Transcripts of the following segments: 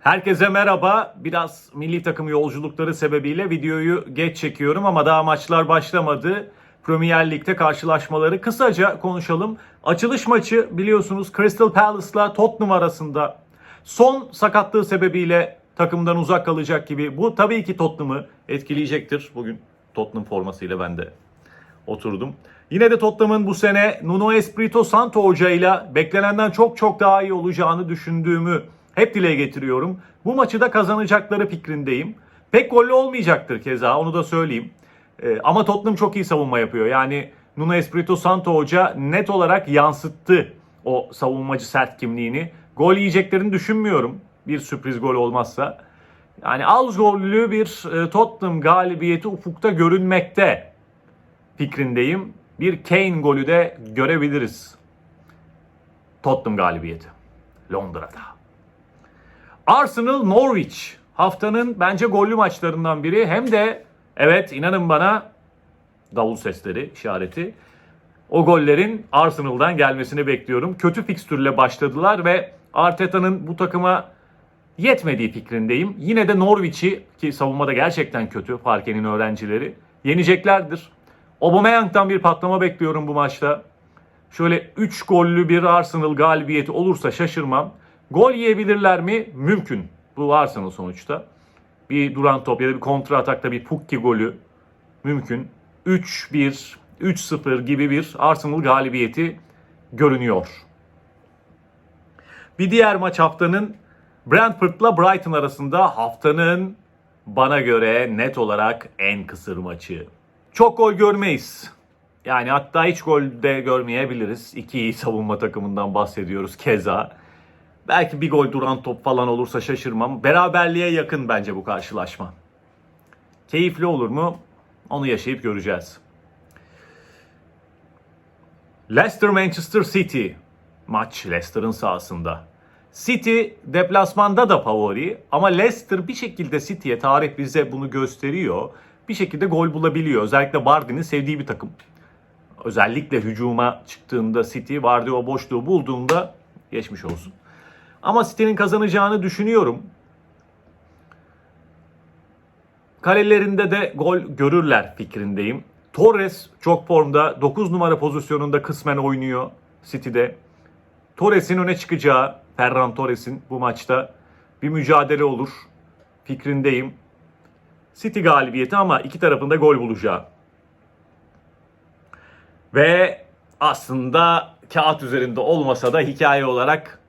Herkese merhaba. Biraz milli takım yolculukları sebebiyle videoyu geç çekiyorum ama daha maçlar başlamadı. Premier Lig'de karşılaşmaları kısaca konuşalım. Açılış maçı biliyorsunuz Crystal Palace'la Tottenham arasında son sakatlığı sebebiyle takımdan uzak kalacak gibi. Bu tabii ki Tottenham'ı etkileyecektir. Bugün Tottenham formasıyla ben de oturdum. Yine de Tottenham'ın bu sene Nuno Espirito Santo hocayla beklenenden çok çok daha iyi olacağını düşündüğümü hep dile getiriyorum. Bu maçı da kazanacakları fikrindeyim. Pek gollü olmayacaktır keza onu da söyleyeyim. Ee, ama Tottenham çok iyi savunma yapıyor. Yani Nuno Espirito Santo hoca net olarak yansıttı o savunmacı sert kimliğini. Gol yiyeceklerini düşünmüyorum. Bir sürpriz gol olmazsa. Yani az gollü bir e, Tottenham galibiyeti ufukta görünmekte fikrindeyim. Bir Kane golü de görebiliriz. Tottenham galibiyeti. Londra'da. Arsenal Norwich haftanın bence gollü maçlarından biri. Hem de evet inanın bana davul sesleri işareti. O gollerin Arsenal'dan gelmesini bekliyorum. Kötü fikstürle başladılar ve Arteta'nın bu takıma yetmediği fikrindeyim. Yine de Norwich'i ki savunmada gerçekten kötü Farke'nin öğrencileri yeneceklerdir. Aubameyang'dan bir patlama bekliyorum bu maçta. Şöyle 3 gollü bir Arsenal galibiyeti olursa şaşırmam. Gol yiyebilirler mi? Mümkün. Bu Arsenal sonuçta. Bir duran top ya da bir kontra atakta bir Pukki golü mümkün. 3-1, 3-0 gibi bir Arsenal galibiyeti görünüyor. Bir diğer maç haftanın Brentford'la Brighton arasında haftanın bana göre net olarak en kısır maçı. Çok gol görmeyiz. Yani hatta hiç gol de görmeyebiliriz. İki iyi savunma takımından bahsediyoruz keza. Belki bir gol duran top falan olursa şaşırmam. Beraberliğe yakın bence bu karşılaşma. Keyifli olur mu? Onu yaşayıp göreceğiz. Leicester Manchester City maç Leicester'ın sahasında. City deplasmanda da favori ama Leicester bir şekilde City'ye tarih bize bunu gösteriyor. Bir şekilde gol bulabiliyor. Özellikle Vardy'nin sevdiği bir takım. Özellikle hücuma çıktığında City Vardy o boşluğu bulduğunda geçmiş olsun. Ama City'nin kazanacağını düşünüyorum. Kalelerinde de gol görürler fikrindeyim. Torres çok formda. 9 numara pozisyonunda kısmen oynuyor City'de. Torres'in öne çıkacağı, Ferran Torres'in bu maçta bir mücadele olur fikrindeyim. City galibiyeti ama iki tarafında gol bulacağı. Ve aslında kağıt üzerinde olmasa da hikaye olarak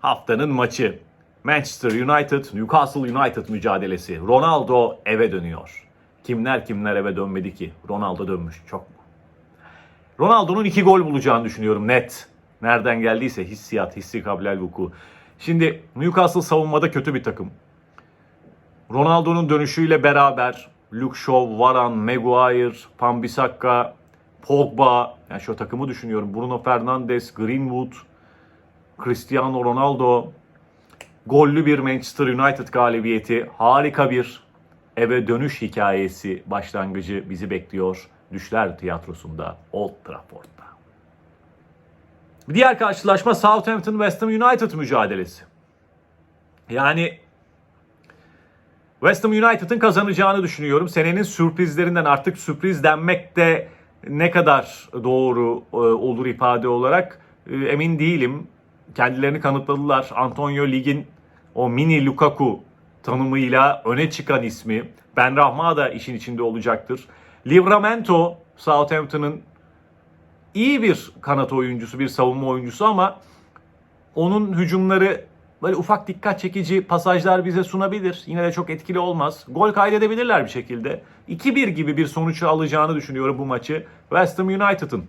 haftanın maçı. Manchester United, Newcastle United mücadelesi. Ronaldo eve dönüyor. Kimler kimler eve dönmedi ki? Ronaldo dönmüş. Çok mu? Ronaldo'nun iki gol bulacağını düşünüyorum net. Nereden geldiyse hissiyat, hissi kablel vuku. Şimdi Newcastle savunmada kötü bir takım. Ronaldo'nun dönüşüyle beraber Luke Shaw, Varane, Maguire, Pambisakka, Pogba, yani şu takımı düşünüyorum. Bruno Fernandes, Greenwood, Cristiano Ronaldo, gollü bir Manchester United galibiyeti, harika bir eve dönüş hikayesi başlangıcı bizi bekliyor. Düşler Tiyatrosu'nda, Old Trafford'da. Bir diğer karşılaşma Southampton West Ham United mücadelesi. Yani West Ham United'ın kazanacağını düşünüyorum. Senenin sürprizlerinden artık sürpriz denmek de ne kadar doğru e, olur ifade olarak e, emin değilim. Kendilerini kanıtladılar. Antonio Lig'in o mini Lukaku tanımıyla öne çıkan ismi. Ben Rahma da işin içinde olacaktır. Livramento Southampton'ın iyi bir kanat oyuncusu, bir savunma oyuncusu ama onun hücumları böyle ufak dikkat çekici pasajlar bize sunabilir. Yine de çok etkili olmaz. Gol kaydedebilirler bir şekilde. 2-1 gibi bir sonuç alacağını düşünüyorum bu maçı. West Ham United'ın.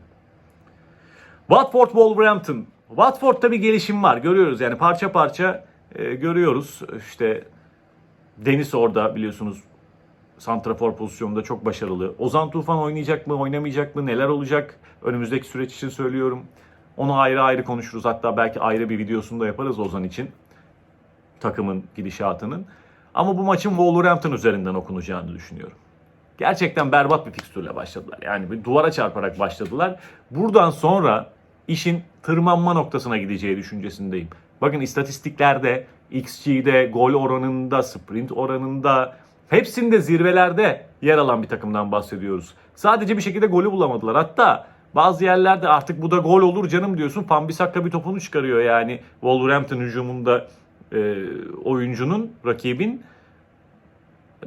Watford Wolverhampton. Watford'da bir gelişim var. Görüyoruz yani parça parça e, görüyoruz. İşte Deniz orada biliyorsunuz santrafor pozisyonunda çok başarılı. Ozan Tufan oynayacak mı, oynamayacak mı, neler olacak? Önümüzdeki süreç için söylüyorum. Onu ayrı ayrı konuşuruz. Hatta belki ayrı bir videosunu da yaparız Ozan için. Takımın gidişatının. Ama bu maçın Wolverhampton üzerinden okunacağını düşünüyorum. Gerçekten berbat bir fikstürle başladılar. Yani bir duvara çarparak başladılar. Buradan sonra işin tırmanma noktasına gideceği düşüncesindeyim. Bakın istatistiklerde XG'de, gol oranında, sprint oranında hepsinde zirvelerde yer alan bir takımdan bahsediyoruz. Sadece bir şekilde golü bulamadılar. Hatta bazı yerlerde artık bu da gol olur canım diyorsun. Pambisakka bir topunu çıkarıyor yani Wolverhampton hücumunda e, oyuncunun, rakibin.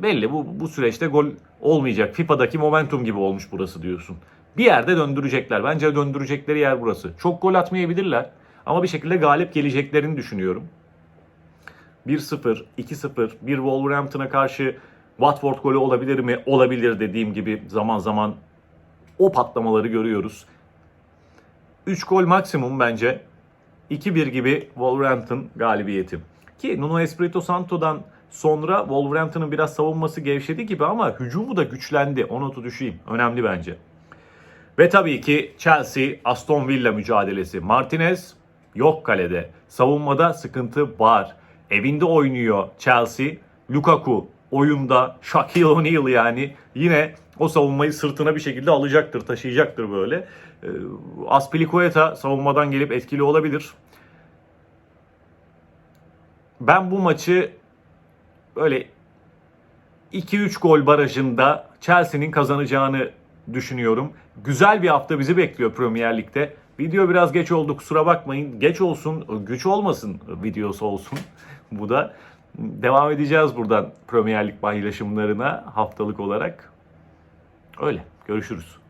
Belli bu, bu süreçte gol olmayacak. FIFA'daki momentum gibi olmuş burası diyorsun. Bir yerde döndürecekler. Bence döndürecekleri yer burası. Çok gol atmayabilirler. Ama bir şekilde galip geleceklerini düşünüyorum. 1-0, 2-0, bir Wolverhampton'a karşı Watford golü olabilir mi? Olabilir dediğim gibi zaman zaman o patlamaları görüyoruz. 3 gol maksimum bence. 2-1 gibi Wolverhampton galibiyeti. Ki Nuno Espirito Santo'dan sonra Wolverhampton'ın biraz savunması gevşedi gibi ama hücumu da güçlendi. O notu düşeyim. Önemli bence. Ve tabii ki Chelsea Aston Villa mücadelesi. Martinez yok kalede. Savunmada sıkıntı var. Evinde oynuyor Chelsea. Lukaku oyunda. Shaquille O'Neal yani yine o savunmayı sırtına bir şekilde alacaktır, taşıyacaktır böyle. Ee, Aspilicueta savunmadan gelip etkili olabilir. Ben bu maçı böyle 2-3 gol barajında Chelsea'nin kazanacağını düşünüyorum. Güzel bir hafta bizi bekliyor Premier Lig'de. Video biraz geç oldu kusura bakmayın. Geç olsun, güç olmasın videosu olsun. Bu da devam edeceğiz buradan Premier Lig paylaşımlarına haftalık olarak. Öyle. Görüşürüz.